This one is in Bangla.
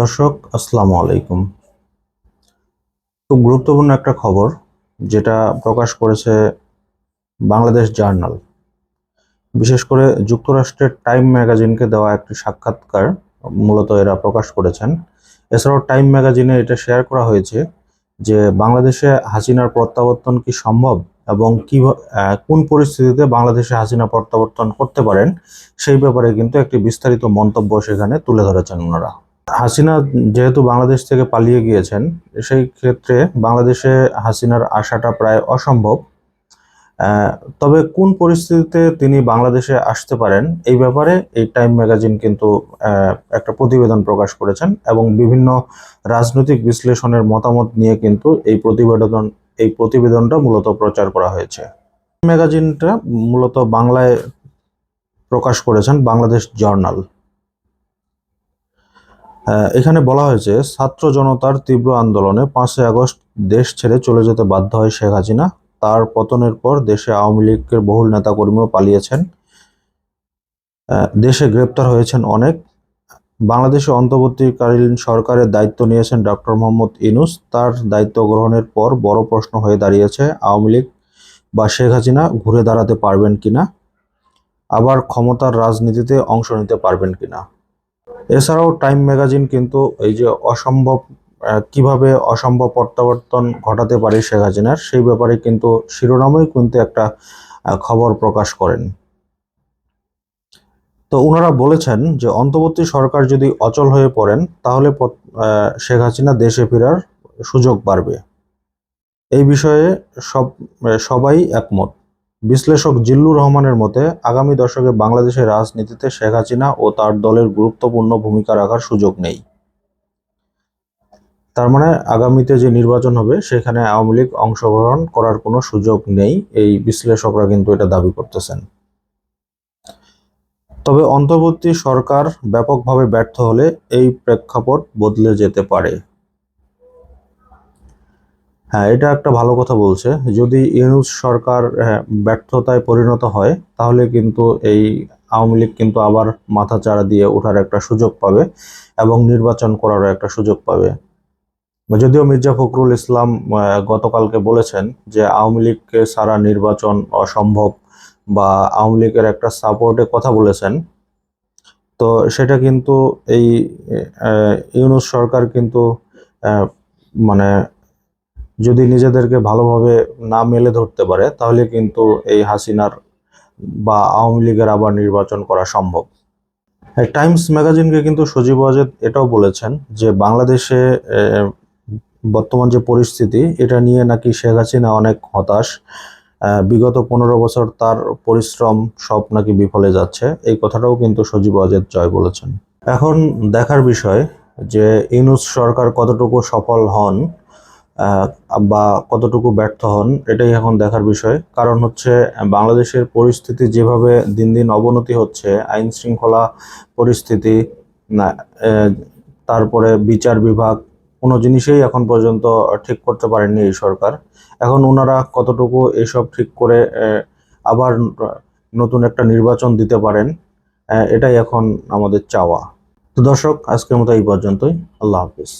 দর্শক, আসসালামু আলাইকুম। খুব গুরুত্বপূর্ণ একটা খবর, যেটা প্রকাশ করেছে বাংলাদেশ জার্নাল। বিশেষ করে যুক্তরাষ্ট্রের টাইম ম্যাগাজিনকে দেওয়া একটি সাক্ষাৎকার মূলত এরা প্রকাশ করেছেন। এছাড়াও টাইম ম্যাগাজিনে এটা শেয়ার করা হয়েছে যে বাংলাদেশে হাসিনার প্রত্যাবর্তন কি সম্ভব এবং কি কোন পরিস্থিতিতে বাংলাদেশে হাসিনা প্রত্যাবর্তন করতে পারেন, সেই ব্যাপারে কিন্তু একটি বিস্তারিত মন্তব্য সেখানে তুলে ধরেছেন ওনারা। হাসিনা যেহেতু বাংলাদেশ থেকে পালিয়ে গিয়েছেন, সেই ক্ষেত্রে বাংলাদেশে হাসিনার আসাটা প্রায় অসম্ভব। তবে কোন পরিস্থিতিতে তিনি বাংলাদেশে আসতে পারেন, এই ব্যাপারে এই টাইম ম্যাগাজিন কিন্তু একটা প্রতিবেদন প্রকাশ করেছেন এবং বিভিন্ন রাজনৈতিক বিশ্লেষণের মতামত নিয়ে কিন্তু এই প্রতিবেদন এই প্রতিবেদনটা মূলত প্রচার করা হয়েছে। ম্যাগাজিনটা মূলত বাংলায় প্রকাশ করেছেন বাংলাদেশ জার্নাল। এখানে বলা হয়েছে, ছাত্র জনতার তীব্র আন্দোলনে পাঁচই আগস্ট দেশ ছেড়ে চলে যেতে বাধ্য হয় শেখ হাসিনা। তার পতনের পর দেশে আওয়ামী লীগের বহুল নেতাকর্মীও পালিয়েছেন। দেশে গ্রেপ্তার হয়েছেন অনেক। বাংলাদেশে অন্তর্বর্তীকালীন সরকারের দায়িত্ব নিয়েছেন ডক্টর মোহাম্মদ ইনুস। তার দায়িত্ব গ্রহণের পর বড় প্রশ্ন হয়ে দাঁড়িয়েছে, আওয়ামী লীগ বা শেখ হাসিনা ঘুরে দাঁড়াতে পারবেন কিনা? আবার ক্ষমতার রাজনীতিতে অংশ নিতে পারবেন কিনা? এছাড়াও টাইম ম্যাগাজিন কিন্তু এই যে অসম্ভব কীভাবে অসম্ভব প্রত্যাবর্তন ঘটাতে পারে শেখ হাসিনার সেই ব্যাপারে কিন্তু শিরোনামেই কিন্তু একটা খবর প্রকাশ করেন। তো ওনারা বলেছেন যে, অন্তর্বর্তী সরকার যদি অচল হয়ে পড়েন, তাহলে শেখ হাসিনা দেশে ফেরার সুযোগ বাড়বে। এই বিষয়ে সব সবাই একমত। বিশ্লেষক জিল্লুর রহমানের মতে, আগামী দশকে বাংলাদেশের রাজনীতিতে শেখ হাসিনা ও তার দলের গুরুত্বপূর্ণ ভূমিকা রাখার সুযোগ নেই। তার মানে আগামীতে যে নির্বাচন হবে, সেখানে আওয়ামী লীগ অংশগ্রহণ করার কোনো সুযোগ নেই, এই বিশ্লেষকরা কিন্তু এটা দাবি করতেছেন। তবে অন্তর্বর্তী সরকার ব্যাপকভাবে ব্যর্থ হলে এই প্রেক্ষাপট বদলে যেতে পারে। হ্যাঁ এটা একটা ভালো কথা বলছে। যদি ইউনুস সরকার হ্যাঁ, ব্যর্থতায় পরিণত হয় তাহলে কিন্তু এই আওয়ামী লীগ কিন্তু আবার মাথা চাড়া দিয়ে ওঠার একটা সুযোগ পাবে এবং নির্বাচন করারও একটা সুযোগ পাবে। যদিও মির্জা ফখরুল ইসলাম গতকালকে বলেছেন যে আওয়ামী লীগকে সারা নির্বাচন অসম্ভব বা আওয়ামী লীগের একটা সাপোর্টে কথা বলেছেন তো সেটা কিন্তু এই ইউনুস সরকার কিন্তু মানে যদি নিজেদেরকে ভালোভাবে না মেলে ধরতে পারে তাহলে কিন্তু এই হাসিনার বা আওয়ামী লীগের আবার নির্বাচন করা সম্ভব। হ্যাঁ, টাইমস ম্যাগাজিনকে কিন্তু সজীব ওয়াজেদ এটাও বলেছেন যে বাংলাদেশে বর্তমান যে পরিস্থিতি এটা নিয়ে নাকি শেখ হাসিনা অনেক হতাশ। বিগত পনেরো বছর তার পরিশ্রম সব নাকি বিফলে যাচ্ছে। এই কথাটাও কিন্তু সজীব ওয়াজেদ জয় বলেছেন। এখন দেখার বিষয় যে ইউনুস সরকার কতটুকু সফল হন বা কতটুকু ব্যর্থ হন, এটাই এখন দেখার বিষয়। কারণ হচ্ছে বাংলাদেশের পরিস্থিতি যেভাবে দিন দিন অবনতি হচ্ছে, আইন শৃঙ্খলা পরিস্থিতি, না তারপরে বিচার বিভাগ, কোনো জিনিসেই এখন পর্যন্ত ঠিক করতে পারেননি এই সরকার। এখন ওনারা কতটুকু এসব ঠিক করে আবার নতুন একটা নির্বাচন দিতে পারেন এটাই এখন আমাদের চাওয়া। তো দর্শক, আজকের মতো এই পর্যন্তই। আল্লাহ হাফিজ।